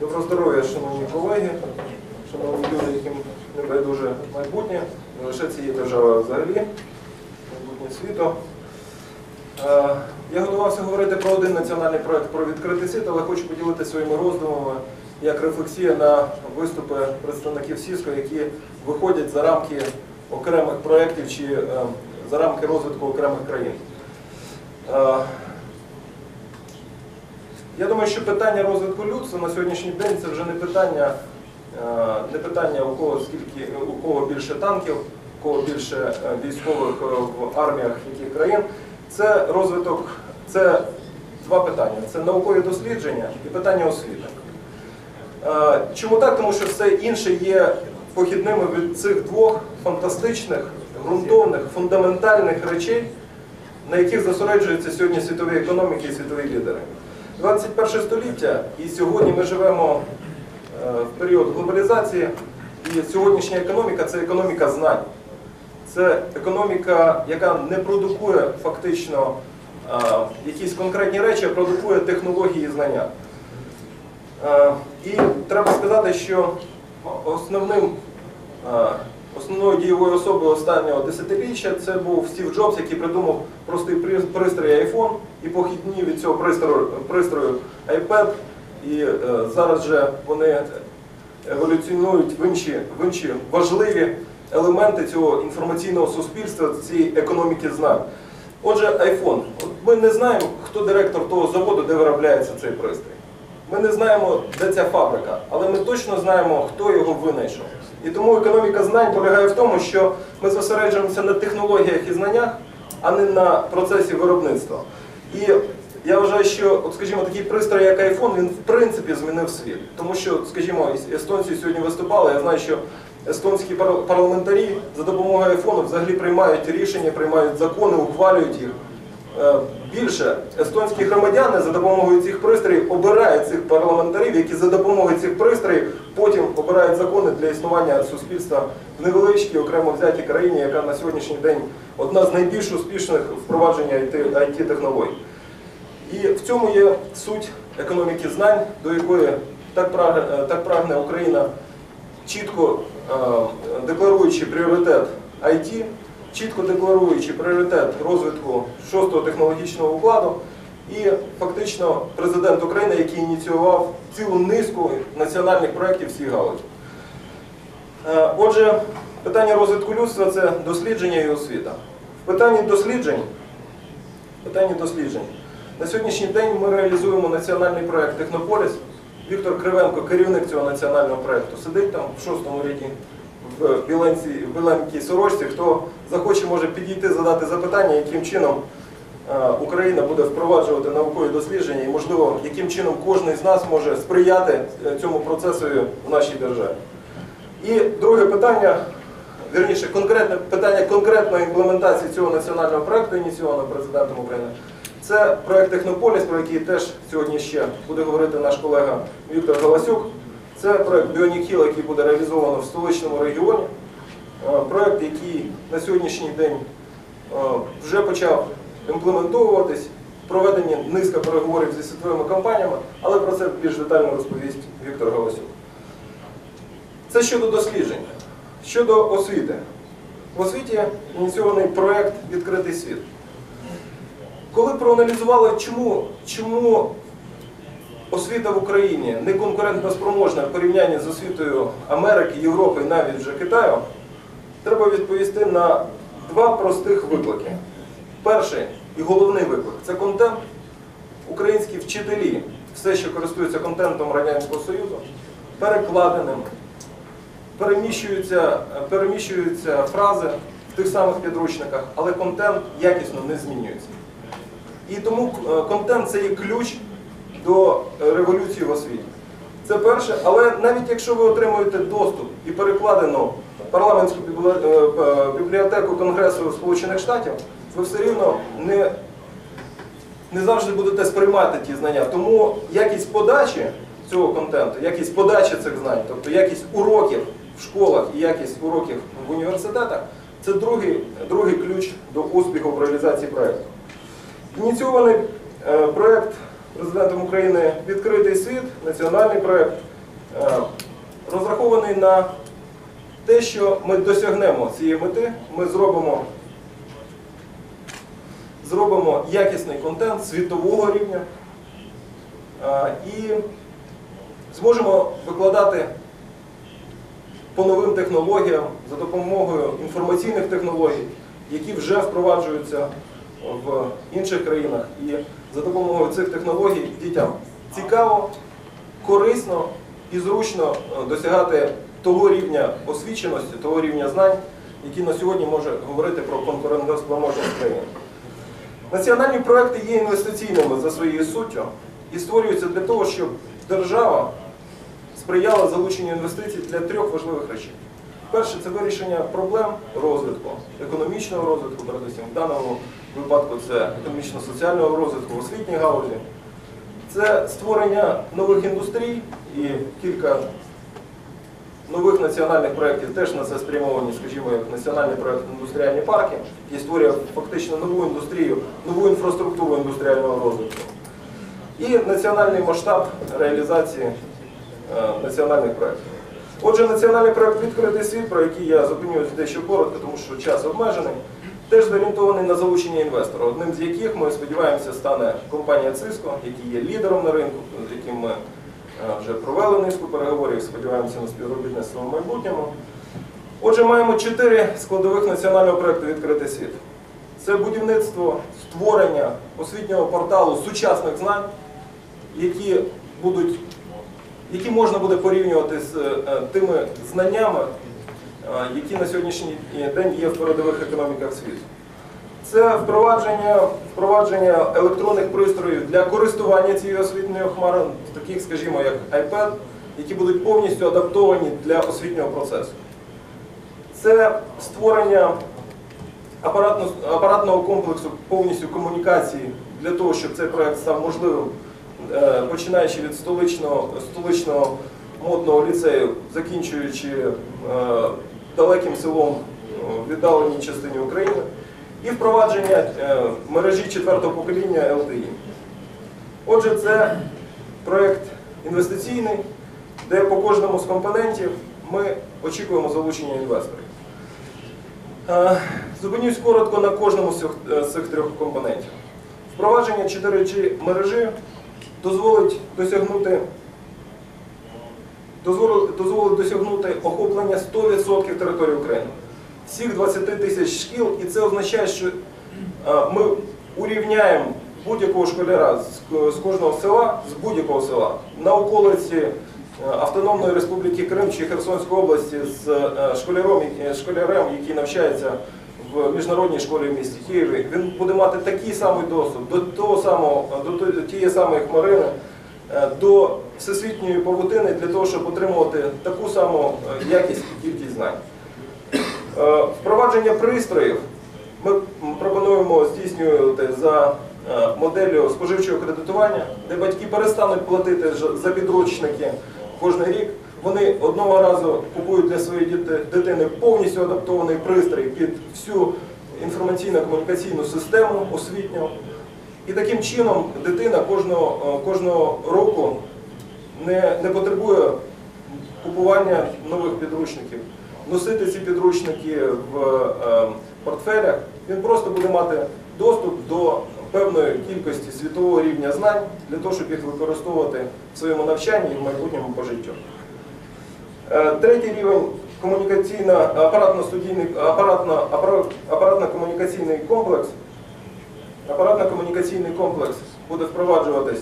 Доброго здоров'я, шановні колеги, шановні люди, яким не байдуже майбутнє, не лише цієї держави, взагалі, майбутнє світу. Е, Я готувався говорити про один національний проект про відкритий світ, але хочу поділитися своїми роздумами як рефлексія на виступи представників СІСКО, які виходять за рамки окремих проєктів чи е, за рамки розвитку окремих країн. Я думаю, що питання розвитку людства на сьогоднішній день це вже не питання, е, не питання у кого скільки у кого більше танків, у кого більше е, військових е, в арміях яких країн. Це розвиток, це два питання: це наукові дослідження і питання освіти. Чому так? Тому що все інше є похідними від цих двох фантастичних, ґрунтовних, фундаментальних речей, на яких зосереджуються сьогодні світові економіки і світові лідери. 21 століття, і сьогодні ми живемо е, в період глобалізації, і сьогоднішня економіка це економіка знань. Це економіка, яка не продукує фактично е, якісь конкретні речі, а продукує технології і знання. Е, І треба сказати, що основним, основною дієвою особою останнього десятиліття це був Стів Джобс, який придумав простий при- пристрій iPhone і похідні від цього пристрою, iPad. І е, зараз же вони еволюціонують в інші, в інші важливі елементи цього інформаційного суспільства, цієї економіки знань. Отже, iPhone. От Ми не знаємо, хто директор того заводу, де виробляється цей пристрій. Ми не знаємо, де ця фабрика, але ми точно знаємо, хто його винайшов. І тому економіка знань полягає в тому, що ми зосереджуємося на технологіях і знаннях, а не на процесі виробництва. І я вважаю, що, от, скажімо, такий пристрій, як iPhone, він в принципі змінив світ. Тому що, скажімо, естонці сьогодні виступали, я знаю, що естонські пар- парламентарі за допомогою iPhone взагалі приймають рішення, приймають закони, ухвалюють їх. Е, Більше естонські громадяни за допомогою цих пристроїв обирають цих парламентарів, які за допомогою цих пристроїв потім обирають закони для існування суспільства в невеличкій окремо взятій країні, яка на сьогоднішній день одна з найбільш успішних впровадження it технологій. І в цьому є суть економіки знань, до якої так прагне, е, прагне Україна, чітко е, декларуючи пріоритет IT, чітко декларуючи пріоритет розвитку шостого технологічного укладу, і фактично президент України, який ініціював цілу низку національних проєктів в цій галузі. Е, Отже, питання розвитку людства це дослідження і освіта. В питанні досліджень, питанні досліджень. На сьогоднішній день ми реалізуємо національний проєкт Технополіс. Віктор Кривенко, керівник цього національного проєкту, сидить там в шостому ряді в біленькій сорочці. Хто захоче, може підійти, задати запитання, яким чином е, Україна буде впроваджувати наукові дослідження і, можливо, яким чином кожен з нас може сприяти е, цьому процесу в нашій державі. І друге питання, вірніше, конкретне питання конкретної імплементації цього національного проекту, ініційованого президентом України. Це проект Технополіс, про який теж сьогодні ще буде говорити наш колега Віктор Галасюк. Це проект Біонік Хіл, який буде реалізовано в столичному регіоні. Е, Проект, який на сьогоднішній день е, вже почав імплементовуватись, проведені низка переговорів зі світовими компаніями, але про це більш детально розповість Віктор Галасюк. Це щодо досліджень. Щодо освіти. В освіті ініційований проєкт Відкритий світ. Коли проаналізували, чому, чому освіта в Україні не конкурентно спроможна в порівнянні з освітою Америки, Європи і навіть вже Китаю, треба відповісти на два простих виклики. Перший і головний виклик це контент. Українські вчителі, все, що користуються контентом Радянського Союзу, перекладеним, переміщуються, переміщуються фрази в тих самих підручниках, але контент якісно не змінюється. І тому е, контент це є ключ до е, революції в освіті. Це перше, але навіть якщо ви отримуєте доступ і перекладену парламентську е, е, бібліотеку Конгресу Сполучених Штатів, ви все рівно не, не завжди будете сприймати ті знання. Тому якість подачі цього контенту, якість подачі цих знань, тобто якість уроків в школах і якість уроків в університетах, це другий, другий ключ до успіху в реалізації проєкту. Ініційований е, проєкт президентом України Відкритий світ, національний проєкт, е, розрахований на те, що ми досягнемо цієї мети, ми зробимо, зробимо якісний контент світового рівня е, і зможемо викладати по новим технологіям за допомогою інформаційних технологій, які вже впроваджуються в інших країнах. І за допомогою цих технологій дітям цікаво, корисно і зручно е, досягати того рівня освіченості, того рівня знань, який на сьогодні може говорити про конкурентоспроможність країни. Національні проекти є інвестиційними за своєю суттю і створюються для того, щоб держава сприяла залученню інвестицій для трьох важливих речей. Перше це вирішення проблем розвитку, економічного розвитку, передусім в даному випадку це економічно-соціального розвитку, в освітній галузі. Це створення нових індустрій і кілька нових національних проєктів теж на це спрямовані, скажімо, як національний проєкт індустріальні парки, який створює фактично нову індустрію, нову інфраструктуру індустріального розвитку. І національний масштаб реалізації національних проєктів. Отже, національний проєкт Відкритий світ, про який я зупинюсь дещо коротко, тому що час обмежений, теж зорієнтований на залучення інвестора, одним з яких ми сподіваємося стане компанія Cisco, який є лідером на ринку, з яким ми е, вже провели низку переговорів, сподіваємося на співробітництво в майбутньому. Отже, маємо чотири складових національного проєкту Відкритий світ. Це будівництво створення освітнього порталу сучасних знань, які будуть які можна буде порівнювати з е, тими знаннями, е, які на сьогоднішній день є в передових економіках світу. Це впровадження, впровадження електронних пристроїв для користування цією освітньою хмарою, таких, скажімо, як iPad, які будуть повністю адаптовані для освітнього процесу. Це створення апаратно- апаратного комплексу повністю комунікації для того, щоб цей проект став можливим, е, починаючи від столичного, столичного модного ліцею, закінчуючи е, далеким селом е, в віддаленій частині України, і впровадження е, мережі четвертого покоління LTE. Отже, це проєкт інвестиційний, де по кожному з компонентів ми очікуємо залучення інвесторів. Е, Зупинюсь коротко на кожному е, з цих трьох компонентів. Впровадження 4G мережі дозволить досягнути, дозволить, досягнути охоплення 100% території України. Всіх 20 тисяч шкіл, і це означає, що е, ми урівняємо будь-якого школяра з, кожного села, з будь-якого села на околиці е, Автономної Республіки Крим чи Херсонської області з е, школярем, який навчається в міжнародній школі в місті Києві, він буде мати такий самий доступ до того самого, до тієї самої хмарини, е, до всесвітньої павутини для того, щоб отримувати таку саму е, якість і кількість знань. Е, Впровадження пристроїв ми пропонуємо здійснювати за моделлю споживчого кредитування, де батьки перестануть платити за підручники кожен рік. Вони одного разу купують для своєї дитини повністю адаптований пристрій під всю інформаційно-комунікаційну систему освітню. І таким чином дитина кожного, е, кожного року не, не потребує купування нових підручників, носити ці підручники в е, портфелях. Він просто буде мати доступ до певної кількості світового рівня знань для того, щоб їх використовувати в своєму навчанні і в майбутньому по життю. Е, Третій рівень апаратно-студійний апаратно, апаратно комплекс. Апаратно-комунікаційний комплекс буде впроваджуватись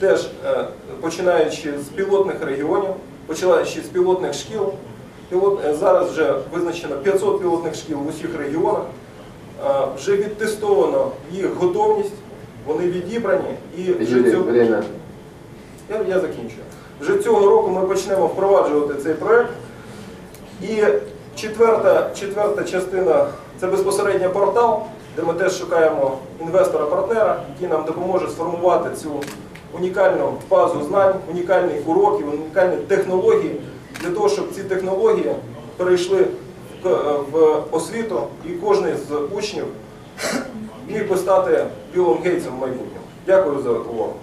теж е, починаючи з пілотних регіонів, починаючи з пілотних шкіл. Пілот, е, зараз вже визначено 500 пілотних шкіл в усіх регіонах. Вже відтестовано їх готовність, вони відібрані і вже цього-. Я, я закінчую. Вже цього року ми почнемо впроваджувати цей проект. І четверта, четверта частина це безпосередньо портал, де ми теж шукаємо інвестора-партнера, який нам допоможе сформувати цю унікальну базу знань, унікальних уроків, унікальні технології для того, щоб ці технології перейшли в освіту і кожен з учнів міг би стати Білом Гейтсом в майбутньому. Дякую за увагу.